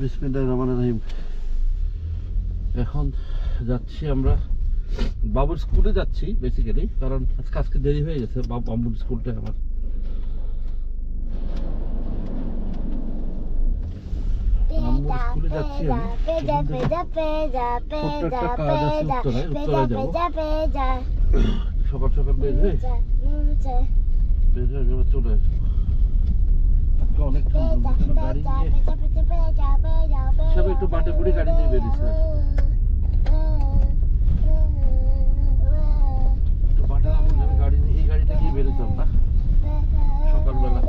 বিসমিল্লাহ রহমান রহিম। এখন যাচ্ছি আমরা বাবুর স্কুলে যাচ্ছি বেসিক্যালি কারণ আজকে আজকে দেরি হয়ে গেছে বাবুর স্কুলটা আমার। স্কুলে সকাল সকাল বের হয়ে বের হয়ে চলে আসব। আজকে অনেক গাড়ি নিয়ে হিসাবে একটু বাটে বুড়ি গাড়ি নিয়ে বেরিয়েছে। একটু বাটে না গাড়ি নিয়ে এই গাড়িটা নিয়ে বেরোতাম না সকালবেলা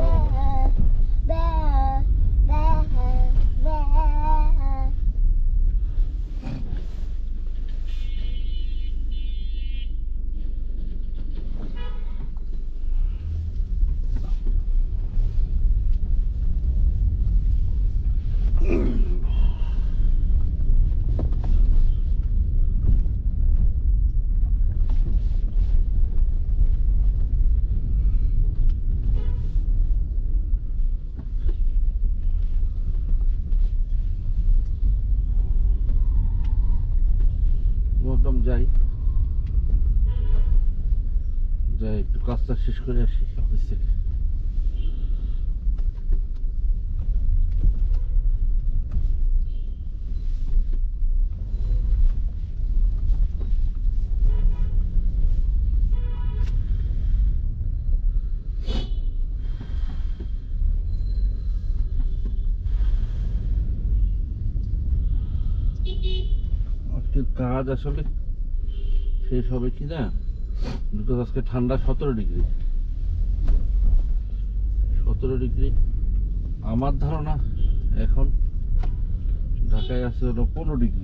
একদম যাই যাই একটু কাজটা শেষ করে আসি অফিস থেকে। কাজ আসলে শেষ হবে কি না বিকজ আজকে ঠান্ডা সতেরো ডিগ্রি। সতেরো ডিগ্রি। আমার ধারণা এখন ঢাকায় আছে হলো পনেরো ডিগ্রি।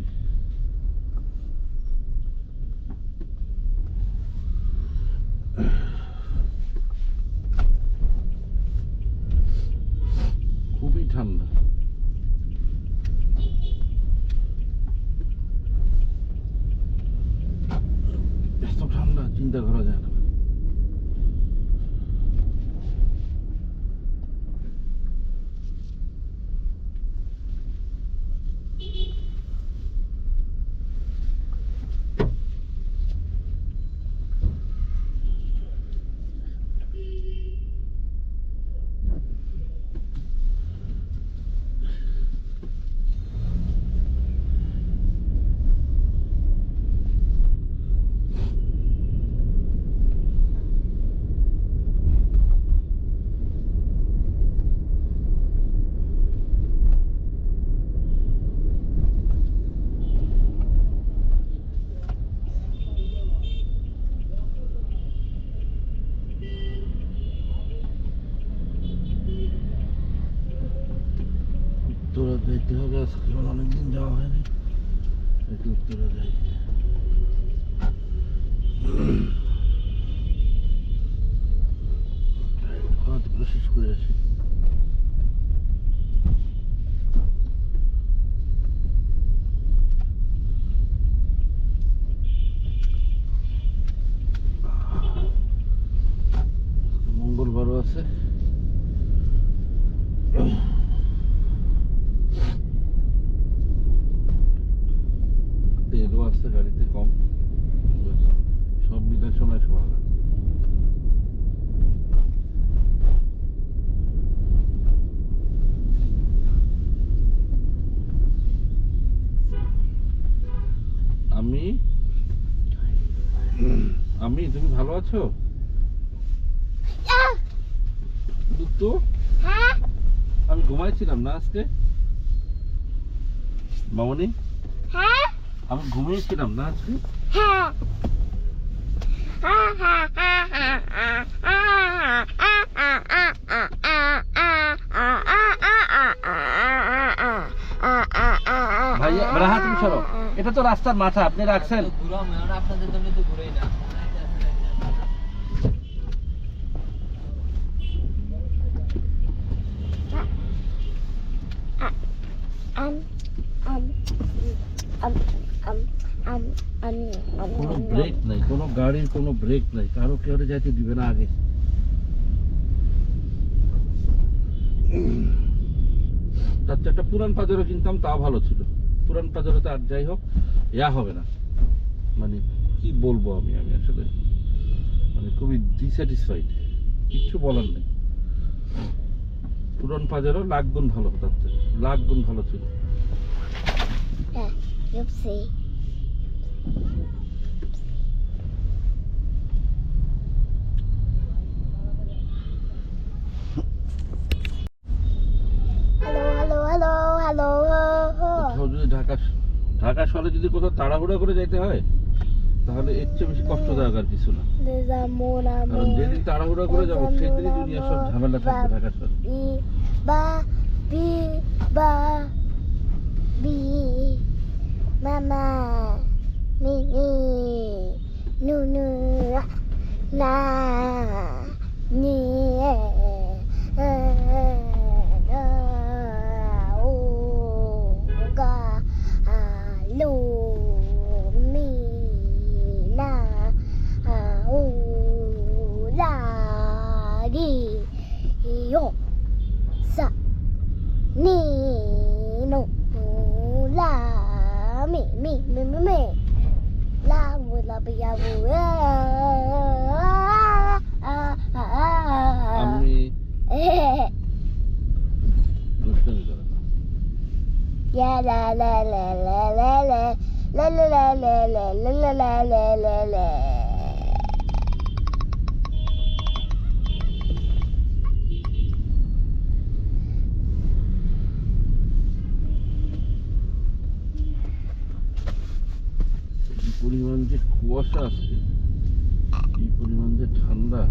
cabeça. আমি না আজকে মামনি আমি ঘুমিয়েছিলাম না আজকে ভাইয়া রাহা তুমি সরো এটা তো রাস্তার মাথা আপনি রাখছেন আপনাদের জন্য তো ঘুরেই না কোনো ব্রেক নাই কোনো গাড়ির কোনো ব্রেক নাই কারও কেউ যাইতে দিবে না আগে। তার একটা পুরান পাজারো কিনতাম তা ভালো ছিল। পুরান পাজারোতে আর যাই হোক ইয়া হবে না। মানে কি বলব আমি আমি আসলে মানে খুবই ডিস্যাটিসফাইড কিচ্ছু বলার নেই। পুরান পাজারো লাখ গুণ ভালো তার থেকে লাখ গুণ ভালো ছিল। Yeah, you'll see. Dhaka Dhaka শহরে যদি কোথাও তাড়াহুড়া করে যাইতে হয় তাহলে এর চেয়ে বেশি কষ্টদায়ক আর কিছু না। কারণ যেদিন তাড়াহুড়া করে যাব সেদিনই দুনিয়ার সব ঝামেলা থাকবে ঢাকা শহরে। Ba, bi, ba, bi, যে আজকে কি পরিমাণ যে ঠান্ডা।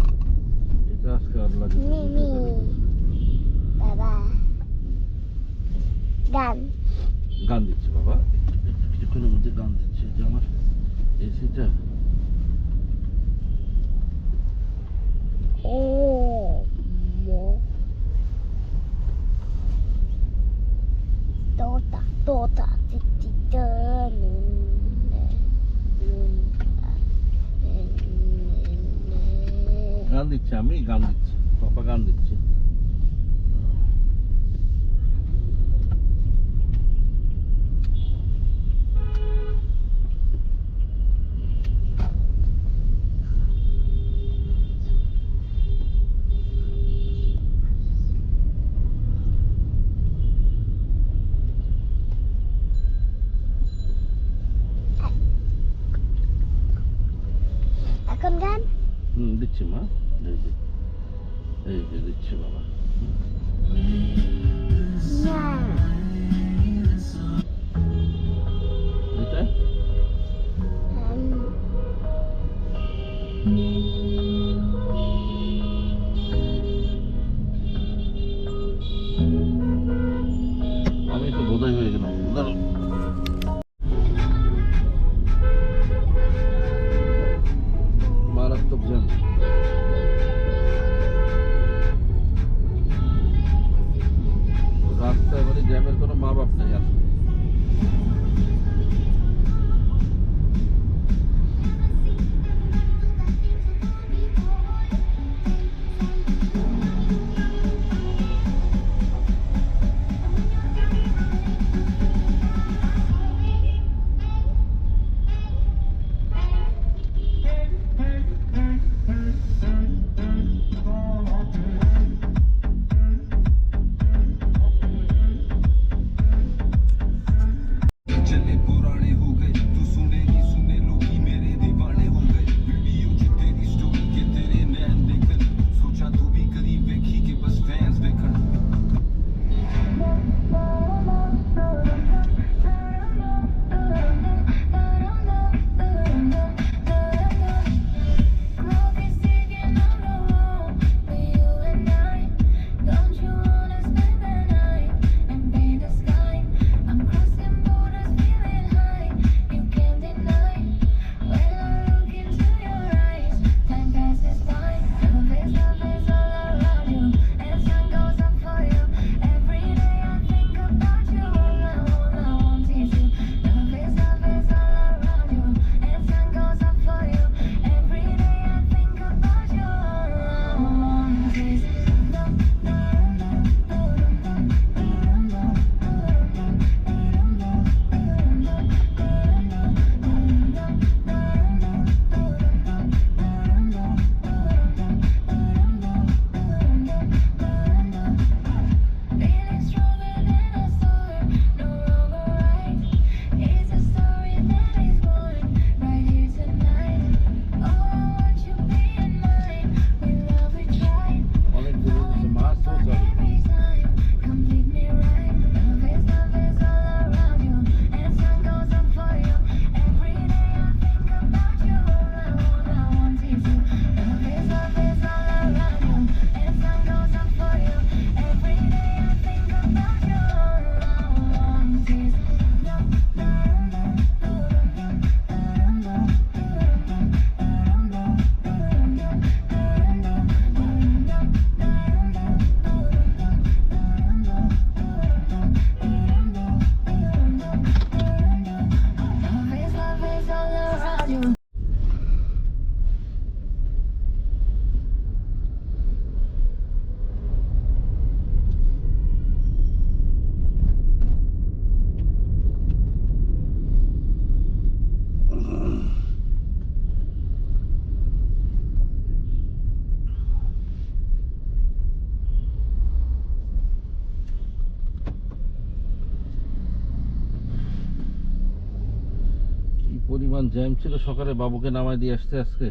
পরিমাণ জ্যাম ছিল সকালে বাবুকে নামায় দিয়ে আসতে আজকে।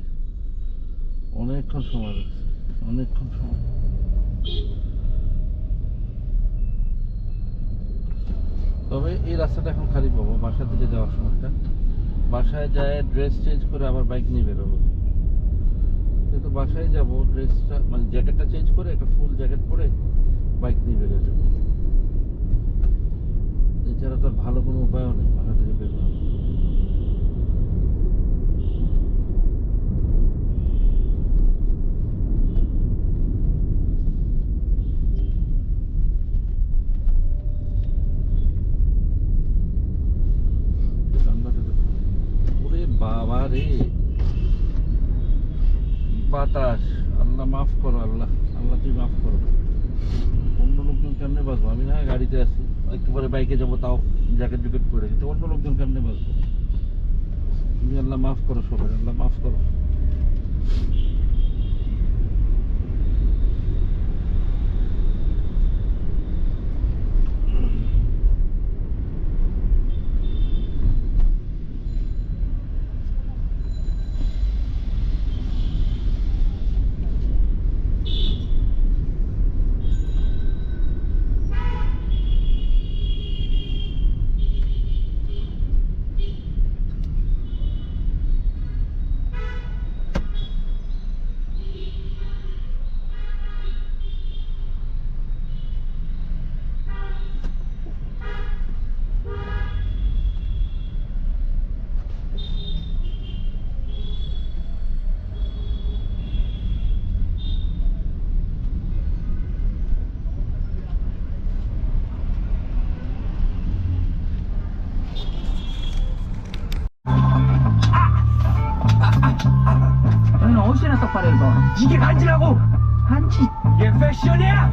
অনেকক্ষণ সময় লাগছে, অনেকক্ষণ সময়। তবে এই রাস্তাটা এখন খালি পাবো, বাসা থেকে যাওয়ার সময়টা। বাসায় যায় ড্রেস চেঞ্জ করে আবার বাইক নিয়ে বেরোবো। যেহেতু বাসায় যাব ড্রেসটা মানে জ্যাকেটটা চেঞ্জ করে একটা ফুল জ্যাকেট পরে বাইক নিয়ে বেরোয় যাব এছাড়া তো ভালো কোনো উপায়ও নেই বাসা থেকে দেখো। ওরে বাবা রে। বাতাস। আল্লাহ মাফ করো, আল্লাহ। আল্লাহ তুই মাফ করো। লোকজন কেমনে বাঁচবো? আমি না গাড়িতে আছি, একটু পরে বাইকে যাব, তাও জ্যাকেট জুকেট পরে কিন্তু অন্য লোকজন কেমনে বাঁচবো? তুমি আল্লাহ মাফ করো সবাই, আল্লাহ মাফ করো। 똑바로 입어. 이게 간지라고! 간지! 이게 패션이야!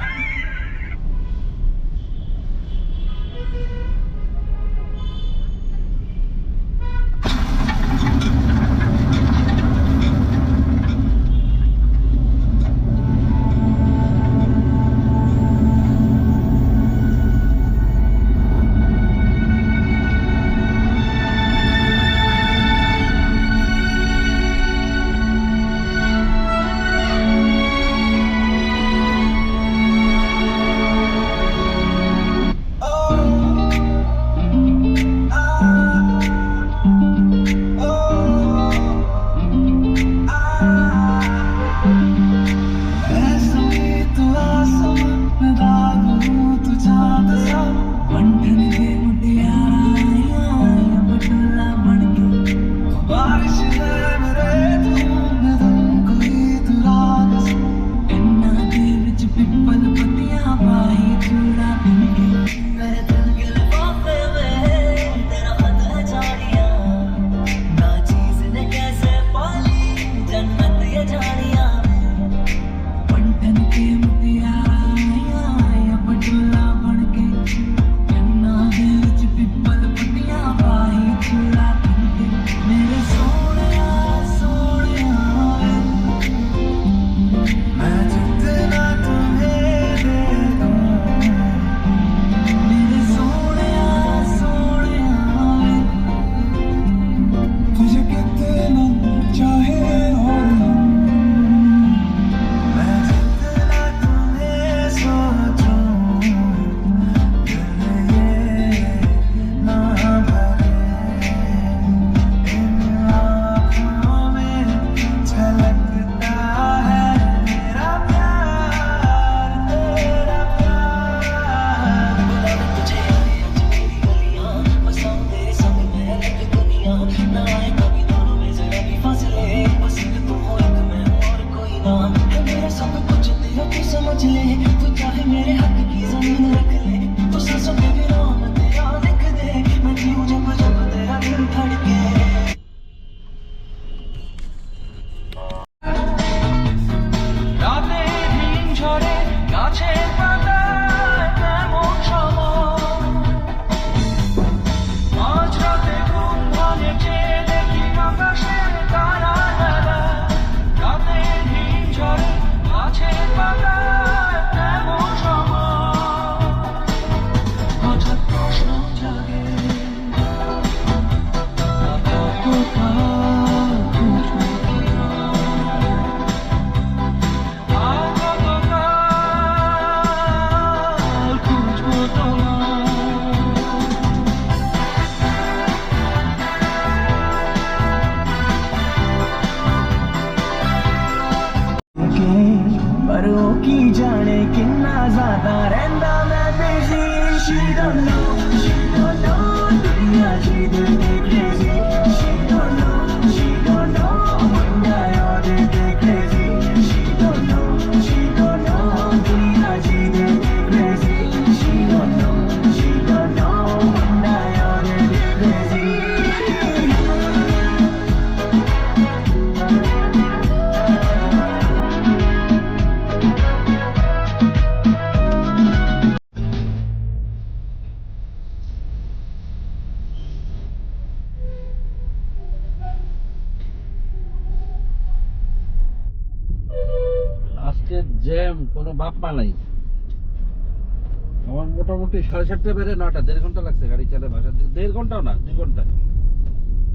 মোটামুটি সাড়ে চারটে বেরে নটা দেড় ঘণ্টা লাগছে গাড়ি চালে বাসা দেড় ঘন্টাও না দুই ঘণ্টা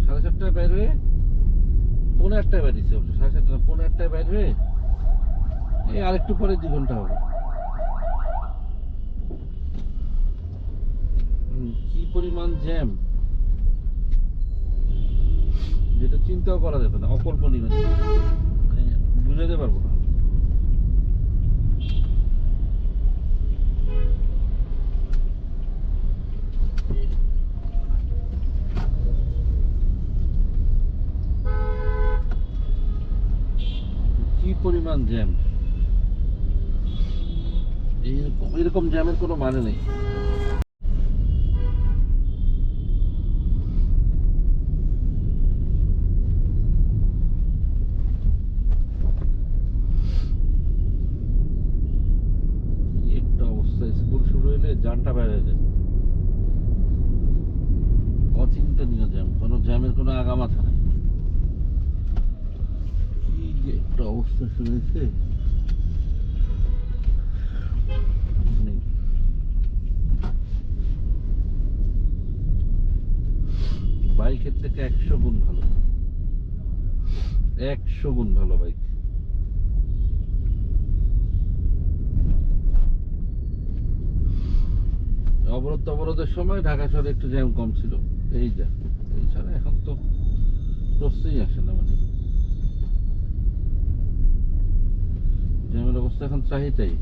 সাড়ে চারটায় বের হয়ে পৌনে আটটায় বেরিয়েছে অবশ্য সাড়ে চারটা না, পৌনে আটটায় বের হয়ে এই আরেকটু পরে দুই ঘণ্টা হবে। কি পরিমাণ জ্যাম। যেটা চিন্তাও করা যেত না অকল্পনীয়। মানে বুঝাতে পারব না। কি পরিমাণ জ্যাম এইরকম এরকম জ্যামের কোনো মানে নেই। স্কুল শুরু হলে জানটা বাইরে যায়। অচিন্তনীয় জ্যাম কোনো জ্যামের কোনো আগামাথা নেই কি যে অবস্থা শুনেছে নেই। বাইকের থেকে একশো গুণ ভালো। একশো গুণ ভালো বাইক। অবরোধ অবরোধের সময় ঢাকা শহরে একটু জ্যাম কম ছিল। এই যা এছাড়া এখন তো প্রশ্নই আসে না মানে। অবস্থা এখন চাহিদাই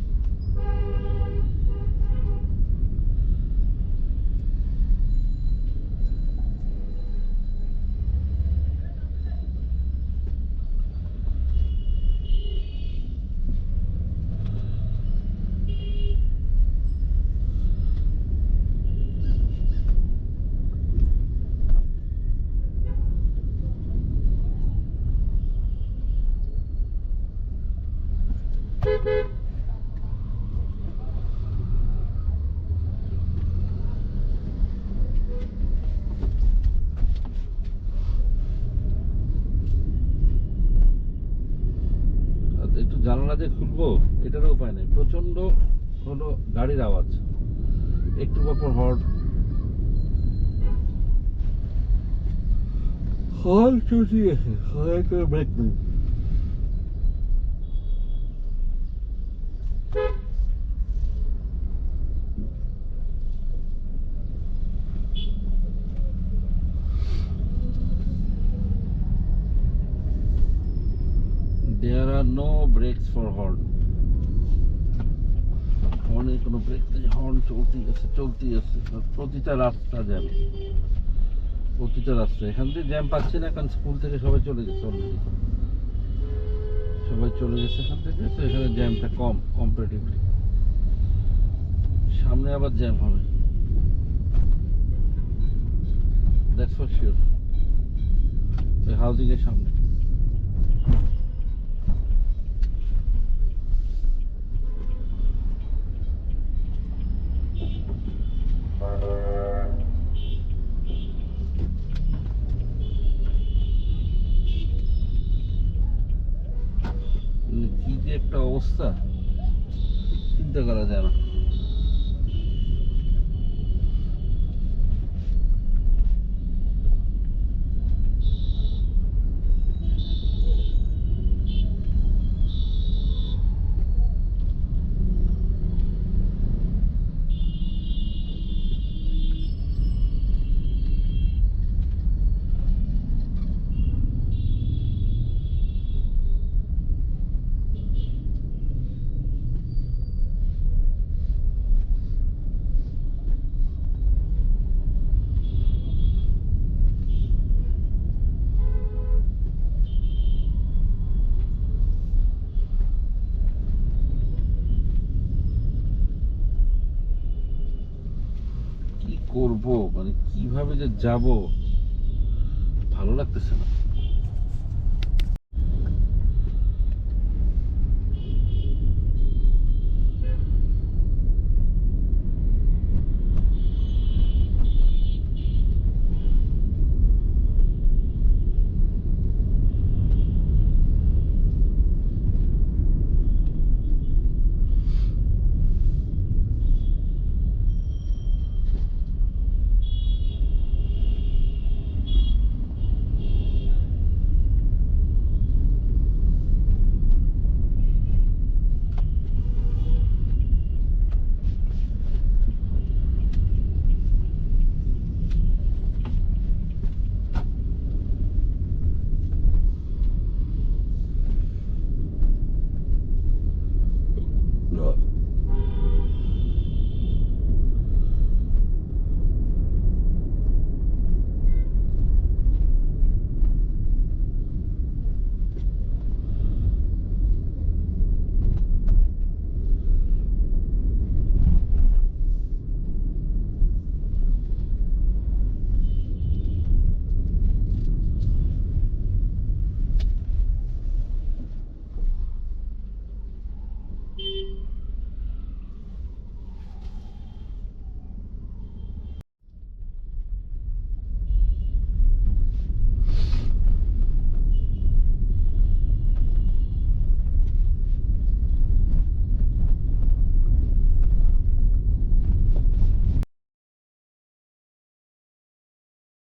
খুলবো এটারও উপায় নেই। প্রচণ্ড হলো গাড়ির আওয়াজ। একটু পর হর্ন। হর্ন চুষিয়েছে হর্ন ব্রেক নেই brakes for horn. হর্নের কোনো ব্রেক নেই হর্ন চলতেই আছে চলতেই আছে। প্রতিটা রাস্তা জ্যাম প্রতিটা রাস্তা। এখান থেকে জ্যাম পাচ্ছি না, কারণ স্কুল থেকে সবাই চলে গেছে অলরেডি সবাই চলে গেছে এখান থেকে, তো এখানে জ্যামটা কম কম্পারেটিভলি সামনে আবার জ্যাম হবে। দ্যাটস ফর শিওর হাউজিং এর সামনে। কীভাবে যে যাব ভালো লাগতেছে না।